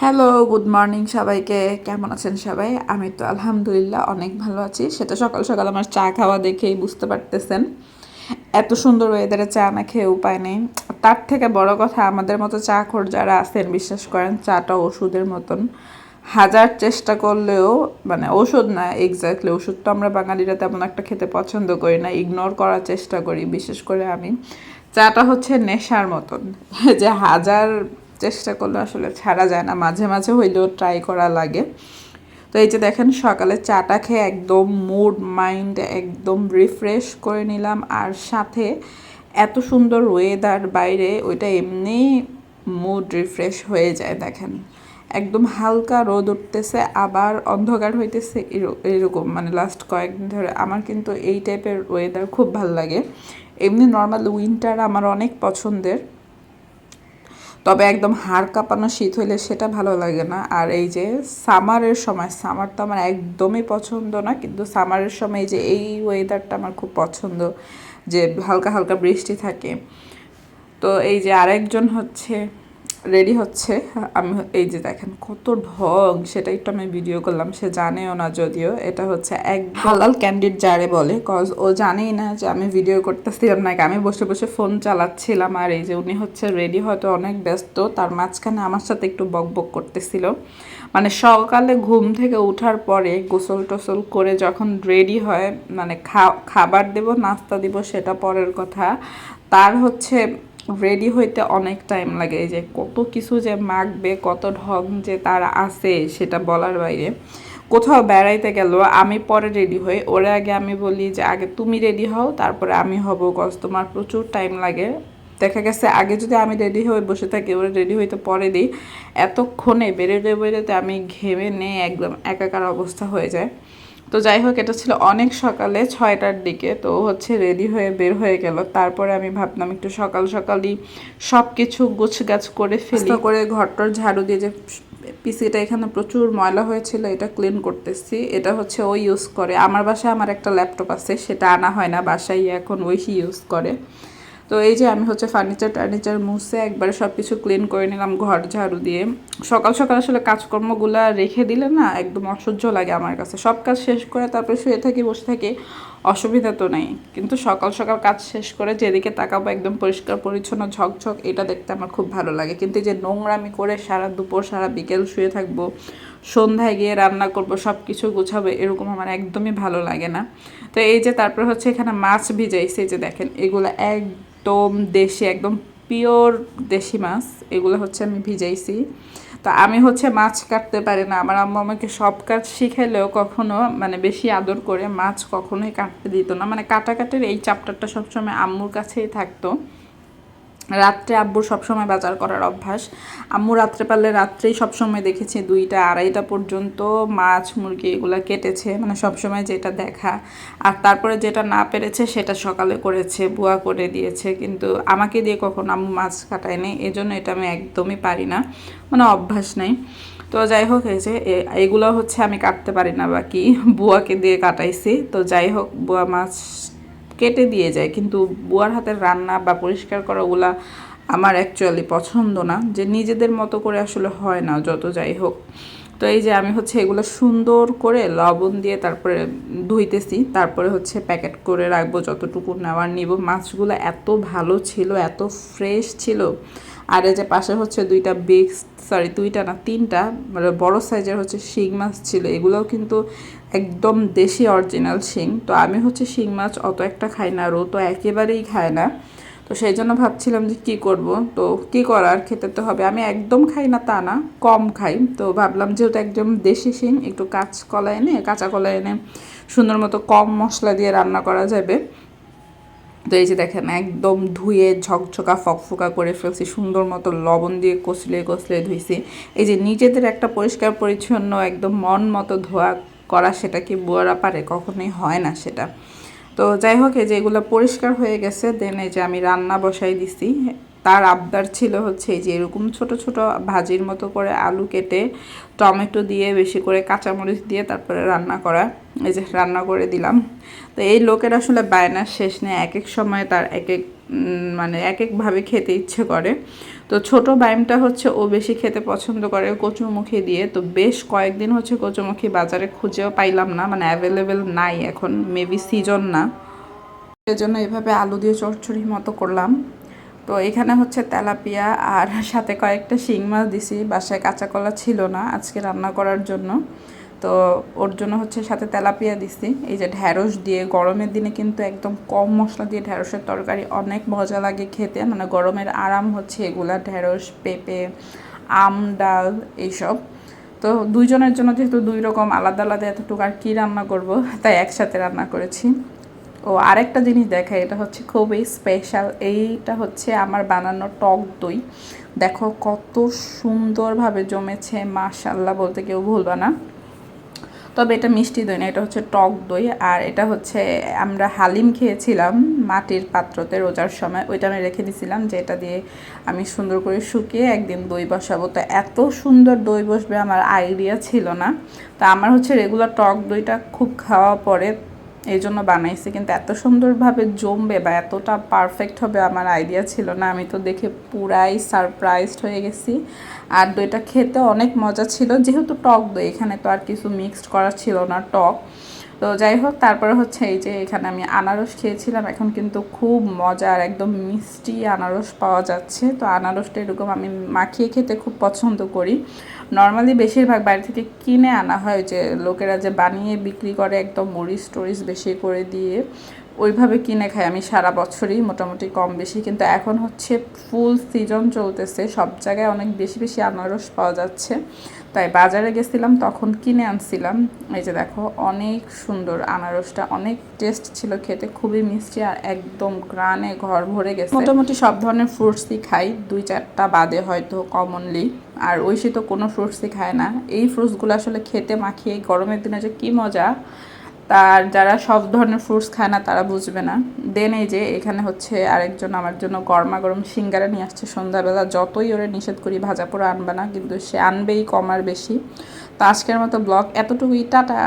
Hello good morning সবাইকে। কেমন আছেন সবাই? আমি তো আলহামদুলিল্লাহ অনেক ভালো আছি। সেটা সকাল সকাল আমার চা খাওয়া দেখেই বুঝতে পারতেছেন। এত সুন্দর ওয়েদারে চা না খেয়ে উপায় নেই। তার থেকে বড় কথা আমাদের মতো চা খোর যারা আছেন, বিশ্বাস করেন, চাটা ওষুধের মতন। হাজার চেষ্টা করলেও মানে ওষুধ না এক্স্যাক্টলি ওষুধ তো আমরা বাঙালিরা তেমন একটা খেতে পছন্দ করি না ইগনোর করার চেষ্টা করি, বিশেষ করে আমি। চাটা হচ্ছে নেশার মতন। যে হাজার চেষ্টা করলে আসলে ছাড়া যায় না। মাঝে মাঝে হইলেও ট্রাই করা লাগে। তো এই যে দেখেন সকালে চাটা খেয়ে একদম মুড মাইন্ড একদম রিফ্রেশ করে নিলাম। আর সাথে এত সুন্দর ওয়েদার বাইরে, ওইটা এমনি মুড রিফ্রেশ হয়ে যায় দেখেন। একদম হালকা রোদ উঠতেছে, আবার অন্ধকার হইতেছে এরকম। মানে লাস্ট কয়েকদিন ধরে আমার কিন্তু এই টাইপের ওয়েদার খুব ভালো লাগে। এমনি নর্মাল উইন্টার আমার অনেক পছন্দের। তবে একদম হাড় কাঁপানো শীত হইলে সেটা ভালো লাগে না। আর এই যে সামারের সময়, সামার তো আমার একদমই পছন্দ না, কিন্তু সামারের সময় যে এই ওয়েদারটা আমার খুব পছন্দ, যে হালকা হালকা বৃষ্টি থাকে। তো এই যে আরেকজন হচ্ছে রেডি হচ্ছে। আমি এই যে দেখেন কত ঢং, সেটা একটু আমি ভিডিও করলাম, সে জানেও না যদিও। এটা হচ্ছে এক হালাল ক্যান্ডিড যারে বলে কজ ও জানেই না যে আমি ভিডিও করতেছিলাম নাকি আমি বসে বসে ফোন চালাচ্ছিলাম, আর এই যে উনি হচ্ছে রেডি হয়তো অনেক ব্যস্ত, তার মাঝখানে আমার সাথে একটু বক বক করতেছিল। মানে সকালে ঘুম থেকে ওঠার পরে গোসল টোসল করে যখন রেডি হয় মানে খাবার দেব, নাস্তা দিব, সেটা পরের কথা। তার হচ্ছে রেডি হইতে অনেক টাইম লাগে যে কত কিছু যে মাখবে, কত ঢং যে তার আছে সেটা বলার বাইরে। কোথাও বেড়াইতে গেল, আমি পরে রেডি হই। ওরে আগে আমি বলি যে, আগে তুমি রেডি হও, তারপরে আমি হব কজ তোমার প্রচুর টাইম লাগে। দেখা গেছে, আগে যদি আমি রেডি হয়ে বসে থাকি, ওরা রেডি হইতে পরে দিই। এতক্ষণে বেরোতে বেরোতে আমি ঘেমে নিয়ে একদম একাকার অবস্থা হয়ে যায়। তো যাই হোক এটা ছিল অনেক সকালে ছয়টার দিকে তো হচ্ছে রেডি হয়ে বের হয়ে গেল। তারপরে আমি ভাবলাম একটু সকাল সকালই সব কিছু গুছ গাছ করে ফেলি। করে ঘরটর ঝাড়ু দিয়ে যে পিসিটা এখানে প্রচুর ময়লা হয়েছিল এটা ক্লিন করতেছি। এটা হচ্ছে ওই ইউজ করে। আমার বাসায় আমার একটা ল্যাপটপ আছে সেটা আনা হয় না বাসায় এখন ওই ইউজ করে। তো এই যে আমি হচ্ছে ফার্নিচার টার্নিচার মুছে একবারে সব কিছু ক্লিন করে নিলাম, ঘর ঝাড়ু দিয়ে। সকাল সকাল আসলে কাজকর্মগুলো রেখে দিলে না একদম অসহ্য লাগে আমার কাছে। সব কাজ শেষ করে তারপরে শুয়ে থাকি, বসে থাকি, অসুবিধা তো নেই। কিন্তু সকাল সকাল কাজ শেষ করে যেদিকে তাকাবো একদম পরিষ্কার, পরিচ্ছন্ন, ঝকঝক, এটা দেখতে আমার খুব ভালো লাগে। কিন্তু যে নোংরামি করে সারা দুপুর, সারা বিকেল শুয়ে থাকব, সন্ধ্যায় গিয়ে রান্না করব সব কিছু গুছাবো, এরকম আমার একদমই ভালো লাগে না। তো এই যে তারপর হচ্ছে এখানে মাছ ভিজাইছে যে দেখেন, এগুলো এক একদম দেশি, একদম পিওর দেশি মাছ। এগুলো হচ্ছে আমি ভিজাইছি। তো আমি হচ্ছে মাছ কাটতে পারি না। আমার আম্মা আমাকে সব কাজ শিখাইলেও কখনো মানে বেশি আদর করে মাছ কখনোই কাটতে দিত না। মানে কাটাকাটির এই চাপটারটা সবসময় আম্মুর কাছেই থাকতো। রাত্রে আব্বুর সবসময় বাজার করার অভ্যাস। আম্মু রাত্রে পারলে রাত্রেই সবসময় দেখেছি দুইটা, আড়াইটা পর্যন্ত মাছ, মুরগি এগুলো কেটেছে মানে সবসময় যেটা দেখা। আর তারপরে যেটা না পেরেছে সেটা সকালে করেছে, বুয়া করে দিয়েছে। কিন্তু আমাকে দিয়ে কখনো আম্মু মাছ কাটায়নি এই জন্য এটা আমি একদমই পারি না। মানে অভ্যাস নেই। তো যাই হোক, এই যে এগুলো হচ্ছে আমি কাটতে পারি না বাকি। বুয়াকে দিয়ে কাটাইছি। তো যাই হোক, বুয়া মাছ কেটে দিয়ে যায়, কিন্তু বুয়ার হাতের রান্না বা পরিষ্কার করা ওগুলা আমার অ্যাকচুয়ালি পছন্দ না, যে নিজেদের মতো করে আসলে হয় না, যত যাই হোক। তো এই যে আমি হচ্ছে এগুলো সুন্দর করে লবণ দিয়ে তারপরে ধুইতেছি, তারপরে হচ্ছে প্যাকেট করে রাখব, যতটুকু নেওয়ার নিব। মাছগুলো এত ভালো ছিল, এত ফ্রেশ ছিল। আর এই যে পাশে হচ্ছে দুইটা বিগ সরি দুইটা না, তিনটা মানে বড় সাইজের হচ্ছে শিং মাছ ছিল, এগুলোও কিন্তু একদম দেশি অরিজিনাল শিং। তো আমি হচ্ছে শিং মাছ অত একটা খাই না ও তো একেবারেই খায় না। তো সেই জন্য ভাবছিলাম যে কী করব? তো কী করার খেতে তো হবে। আমি একদম খাই না তা না, কম খাই। তো ভাবলাম যেহেতু একদম দেশি শিং, একটু কাঁচ কলা এনে, কাঁচা কলা এনে সুন্দর মতো কম মশলা দিয়ে রান্না করা যাবে। তো এই যে দেখেন, একদম ধুয়ে ঝকঝকা, ফকফকা করে ফেলছি, সুন্দর মতো লবণ দিয়ে কষলে কষলে ধুইছি। এই যে নিজেদের একটা পরিষ্কার পরিচ্ছন্ন একদম মন মতো ধোয়া করা সেটা কি বুয়ারা পারে? কখনোই হয় না সেটা। তো যাই হোক, এই যে এগুলো পরিষ্কার হয়ে গেছে দেন এই যে আমি রান্না বসাই দিছি। তার আবদার ছিল হচ্ছে এই যে এরকম ছোট ছোট ভাজির মতো করে আলু কেটে, টমেটো দিয়ে বেশি করে কাঁচামরিচ দিয়ে তারপরে রান্না করা। এই যে রান্না করে দিলাম। তো এই লোকের আসলে বায়নার শেষ নেই। এক এক সময় তার এক এক মানে এক একভাবে খেতে ইচ্ছে করে। তো ছোট বাইমটা হচ্ছে ও বেশি খেতে পছন্দ করে কচুমুখী দিয়ে। তো বেশ কয়েকদিন হচ্ছে কচুমুখী বাজারে খুঁজেও পাইলাম না মানে অ্যাভেলেবেল নাই এখন মেবি সিজন না। সেজন্য এভাবে আলু দিয়ে চচ্চড়ি মতো করলাম। তো এখানে হচ্ছে তেলাপিয়া আর সাথে কয়েকটা শিং মাছ দিছি, বাসায় কাঁচা কলা ছিল না আজকে রান্না করার জন্য। তো ওর জন্য হচ্ছে সাথে তেলাপিয়া দিছি। এই যে ঢ্যাঁড়স দিয়ে গরমের দিনে কিন্তু একদম কম মশলা দিয়ে ঢ্যাঁড়সের তরকারি অনেক মজা লাগে খেতে। মানে গরমের আরাম হচ্ছে এগুলা, ঢ্যাঁড়স, পেঁপে, আম, ডাল এইসব। তো দুইজনের জন্য যেহেতু দুই রকম আলাদা আলাদা এতটুকু আর কী রান্না করব, তাই একসাথে রান্না করেছি। ও আরেকটা জিনিস দেখা এটা হচ্ছে খুবই স্পেশাল এইটা হচ্ছে আমার বানানো টক দই। দেখো কত সুন্দরভাবে জমেছে মাশাল্লাহ বলতে কেউ ভুলবা না। তবে এটা মিষ্টি দই না, এটা হচ্ছে টক দই আর এটা হচ্ছে আমরা হালিম খেয়েছিলাম মাটির পাত্রতে রোজার সময়। ওইটা আমি রেখে দিয়েছিলাম যে এটা দিয়ে আমি সুন্দর করে শুকিয়ে একদিন দই বসাবো। তো এত সুন্দর দই বসবে আমার আইডিয়া ছিল না। তা আমার হচ্ছে রেগুলার টক দইটা খুব খাওয়া পরে এই জন্য বানাইছি, কিন্তু এত সুন্দরভাবে জমবে বা এতটা পারফেক্ট হবে আমার আইডিয়া ছিল না। আমি তো দেখে পুরাই সারপ্রাইজড হয়ে গেছি। আর দইটা খেতে অনেক মজা ছিল। যেহেতু টক দই, এখানে তো আর কিছু মিক্সড করা ছিল না টক। তো যাই হোক, তারপরে হচ্ছে এই যে এখানে আমি আনারস খেয়েছিলাম। এখন কিন্তু খুব মজার, একদম মিষ্টি আনারস পাওয়া যাচ্ছে। তো আনারসটা এরকম আমি মাখিয়ে খেতে খুব পছন্দ করি। নর্মালি বেশিরভাগ বাইরে থেকে কিনে আনা হয় যে লোকেরা যে বানিয়ে বিক্রি করে একদম মরিচ টরিচ বেশি করে দিয়ে। ওইভাবে কিনে খাই আমি সারা বছরই, মোটামুটি কম বেশি। কিন্তু এখন হচ্ছে ফুল সিজন চলতেছে, সব জায়গায় অনেক বেশি বেশি আনারস পাওয়া যাচ্ছে। তাই বাজারে গেছিলাম, তখন কিনে আনছিলাম। এই যে দেখো, অনেক সুন্দর আনারসটা, অনেক টেস্ট ছিল খেতে, খুবই মিষ্টি আর একদম গ্রানে ঘর ভরে গেছে। মোটামুটি সব ধরনের ফ্রুটসই খাই, দুই চারটা বাদে হয়তো কমনলি আর ঐশী তো কোনো ফ্রুটসই খায় না। এই ফ্রুটসগুলো আসলে খেতে মাখিয়ে, গরমের দিনে যে কী মজা! তার যারা সব ধরনের ফ্রুটস খায় না, তারা বুঝবে না। দেন এই যে এখানে হচ্ছে আরেকজন আমার জন্য গরমা গরম সিঙ্গারা নিয়ে আসছে সন্ধ্যাবেলা। যতই ওরে নিষেধ করি, ভাজা পোড়া আনবে না, কিন্তু সে আনবেই কম আর বেশি। তো আজকের মতো ব্লগ এতটুকুই। টাটা!